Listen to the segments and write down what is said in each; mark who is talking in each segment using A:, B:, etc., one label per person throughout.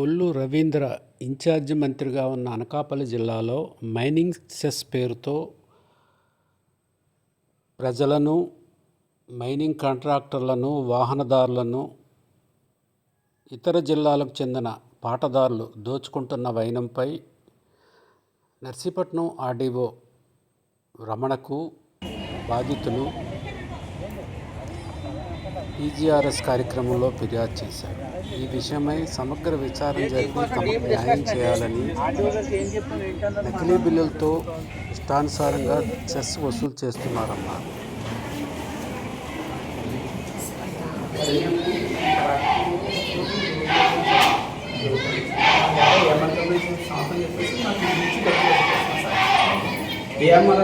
A: Kollu Ravindra incharge మంత్రిగా ఉన్న అనకాపల్లి జిల్లాలో మైనింగ్ సెస్ పేరుతో ప్రజలను మైనింగ్ కాంట్రాక్టర్లను వాహనదారులను ఇతర జిల్లాలకు చెందిన పాటదారులు దోచుకుంటున్న వైనంపై నర్సీపట్నం ఆర్డీఓ రమణకు బాధితులు ఈజీఆర్ఎస్ కార్యక్రమంలో ఫిర్యాదు చేశారు. ఈ విషయమై సమగ్ర విచారణ జరిపి తమకు న్యాయం చేయాలని నకిలీ బిల్లులతో ఇష్టానుసారంగా చెస్ వసూలు చేస్తున్నారన్నారు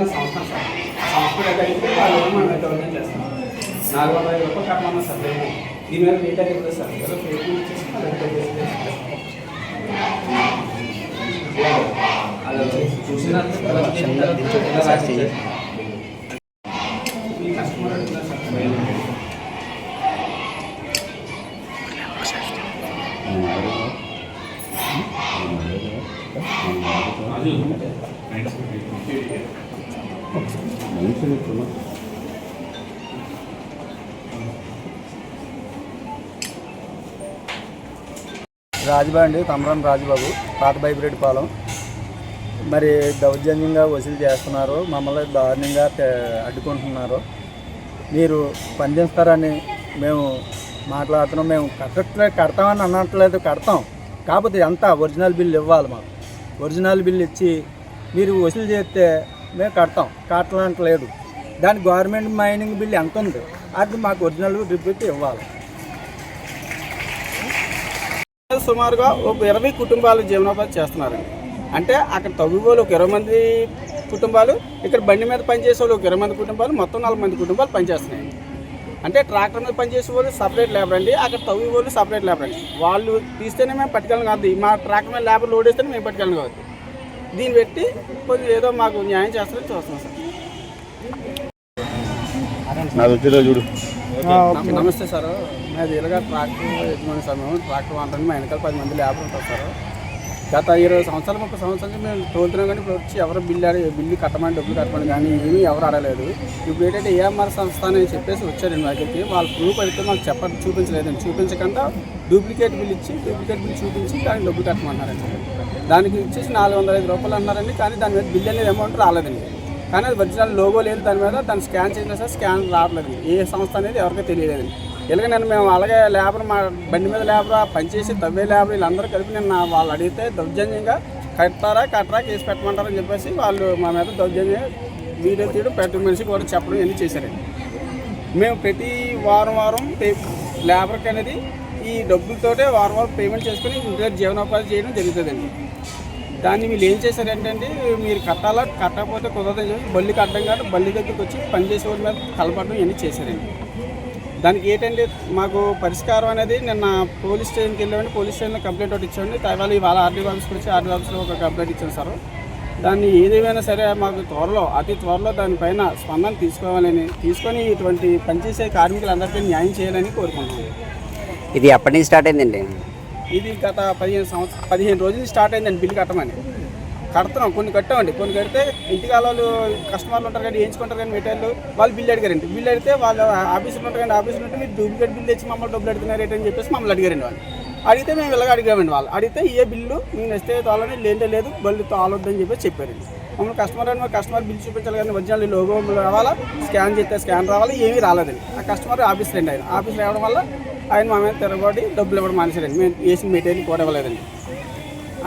B: సంస్థ సార్ సంస్థ దగ్గరికి వాళ్ళు నాలుగు వందల రూపాయలు దీని మీద అనేది కూడా సార్ ఏదో పేమెంట్ ఇచ్చేసి చేసి చూసిన మీ కస్టమర్ అడుగుతున్నారు సార్
C: రాజుబాబు అండి తమరం రాజుబాబు పాత బైబ్రెడ్డి పాలెం. మరి దౌర్జన్యంగా వసూలు చేస్తున్నారు మమ్మల్ని దారుణంగా అడ్డుకుంటున్నారు. మీరు స్పందిస్తారని మేము మాట్లాడుతున్నాం మేము కట్టట్లే కడతామని అనట్లేదు కడతాం. కాకపోతే ఎంత ఒరిజినల్ బిల్ ఇవ్వాలి మాకు. ఒరిజినల్ బిల్ ఇచ్చి మీరు వసూలు చేస్తే మేము కడతాం కట్టలేదు దాని గవర్నమెంట్ మైనింగ్ బిల్ ఎంత ఉంది అది మాకు ఒరిజినల్ రిపీట్ ఇవ్వాలి.
B: సుమారుగా ఒక ఇరవై కుటుంబాలు జీవనోపాధి చేస్తున్నారండి అంటే అక్కడ తవ్వి ఒక ఇరవై మంది కుటుంబాలు ఇక్కడ బండి మీద పనిచేసే వాళ్ళు ఒక ఇరవై మంది కుటుంబాలు మొత్తం నాలుగు మంది కుటుంబాలు పనిచేస్తున్నాయి. అంటే ట్రాక్టర్ మీద పనిచేసే వాళ్ళు సపరేట్ లేబర్ అండి అక్కడ తవ్వి వాళ్ళు సపరేట్ లేబర్ అండి. వాళ్ళు తీస్తేనే మేము పట్టుకెళ్ళం కాదు మా ట్రాక్టర్ మీద లేబర్ లోడ్ వేస్తేనే మేము పట్టుకెళ్ళం కాదు. దీన్ని పెట్టి కొంచెం ఏదో మాకు న్యాయం చేస్తారని చూస్తున్నాం సార్.
D: చూడు.
B: నమస్తే సార్. మాది ఇలాగా ట్రాక్టర్ యజమాని సార్ మేము. ట్రాక్టర్ వాడటానికి మా వెనకాల పది మంది లేబర్ ఉంటారు సార్. గత ఇరవై సంవత్సరాలు ముప్పై సంవత్సరాల నుంచి మేము తోలుతున్నాం కానీ ఇప్పుడు వచ్చి ఎవరు బిల్లు అడిగి బిల్లు కట్టమని డబ్బులు కట్టమని కానీ ఏమీ ఎవరు అడగలేదు ఇప్పుడు ఏంటంటే ఏఎంఆర్ సంస్థ అని చెప్పేసి వచ్చారండి మా దగ్గరికి. వాళ్ళ ప్రూఫ్ అయితే మాకు చెప్ప చూపించలేదండి. చూపించకుండా డూప్లికేట్ బిల్ ఇచ్చి డూప్లికేట్ బిల్ చూపించి దానికి డబ్బులు కట్టమన్నారండి. దానికి ఇచ్చేసి నాలుగు వందల ఐదు రూపాయలు అన్నారండి. కానీ దాని మీద బిల్ అనేది అమౌంట్ రాలేదండి. కానీ అది ఒరిజినల్ లోగో లేదు దాని మీద దాన్ని స్కాన్ చేసినా సరే స్కాన్ రావట్లేదు. ఏ సంస్థ అనేది ఎవరికీ తెలియలేదండి ఇలాగ నేను మేము అలాగే లేబర్ మా బండి మీద లేబర్ పనిచేసి తవ్వే లేబర్ వీళ్ళందరూ కలిపి నేను వాళ్ళు అడిగితే దౌర్జన్యంగా కట్టారా కట్టరా కేసు పెట్టమంటారని చెప్పేసి వాళ్ళు మా మీద దౌర్జన్యం వీడియో తీయడం ప్రతి మనిషి కూడా చెప్పడం ఇవన్నీ చేశారండి మేము ప్రతి వారం వారం పే లేబర్కి అనేది ఈ డబ్బులతోటే వారం వారం పేమెంట్ చేసుకుని ఇంటి జీవనోపాధి చేయడం జరుగుతుందండి. దాన్ని వీళ్ళు ఏం చేశారంటే అండి మీరు కట్టాలా? కట్టకపోతే కుదరదని చెప్పి బల్లికి కట్టడం కాదు బల్లి దగ్గరికి వచ్చి పనిచేసే వాళ్ళ మీద కలపడం ఇవన్నీ చేశారండి. దానికి ఏంటంటే మాకు పరిష్కారం అనేది నిన్న పోలీస్ స్టేషన్కి వెళ్ళామండి. పోలీస్ స్టేషన్లో కంప్లైంట్ ఒకటి ఇచ్చామండి. తర్వాత ఇవాళ ఆర్డీ ఆఫీస్కి వచ్చి ఆర్డీ ఆఫీస్లో ఒక కంప్లైంట్ ఇచ్చాను సార్. దాన్ని ఏదేమైనా సరే మాకు త్వరలో అతి త్వరలో దానిపైన స్పందన తీసుకోవాలని తీసుకొని ఇటువంటి పనిచేసే కార్మికులందరికీ న్యాయం చేయాలని కోరుకుంటున్నాను
E: ఇది ఎప్పటి నుంచి స్టార్ట్ అయిందండి?
B: ఇది గత పదిహేను సంవత్సరం పదిహేను రోజులు స్టార్ట్ అయిందండి బిల్లు కట్టమని. కడుతున్నాం కొన్ని కట్టామండి. కొన్ని కడితే ఇంటికి వాళ్ళు కస్టమర్లు ఉంటారు కానీ వేయించుకుంటారు కానీ మెటీరియల్ వాళ్ళు బిల్లు అడిగారండి. బిల్లు అడిగితే వాళ్ళు ఆఫీసులో ఉంటారు కానీ ఆఫీసులు ఉంటే మీరు డూప్లికేట్ బిల్లు తెచ్చి మమ్మల్ని డబ్బులు అడుగుతున్నారు ఏంటని చెప్పేసి మమ్మల్ని అడిగారండి వాళ్ళు. అడిగితే మేము ఇలాగ అడిగామండి వాళ్ళు. అడిగితే ఏ బిల్లు మేము నచ్చితే తోలని లేదే లేదు బల్లి తోలొద్దని చెప్పేసి చెప్పారండి. మమ్మల్ని కస్టమర్ అని కస్టమర్ బిల్ చూపించాలి కానీ ఒరిజినల్ లోగో రావాలా? స్కాన్ చేస్తే స్కాన్ రావాలి ఏమీ రాలేదండి. ఆ కస్టమర్ ఆఫీస్ రండి ఆయన. ఆఫీస్ రావడం వల్ల ఆయన మా మీద తిరగబడి డబ్బులు ఇవ్వడం మానేసారండి మేము వేసిన మెటీరియల్ కూడా ఇవ్వలేదండి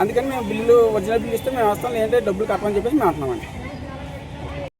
B: అందుకని మేము బిల్లు ఒరిజినల్ బిల్లు ఇస్తే మేము వస్తాం లేదంటే డబ్బులు కట్టమని చెప్పేసి మేము అంటున్నామండి.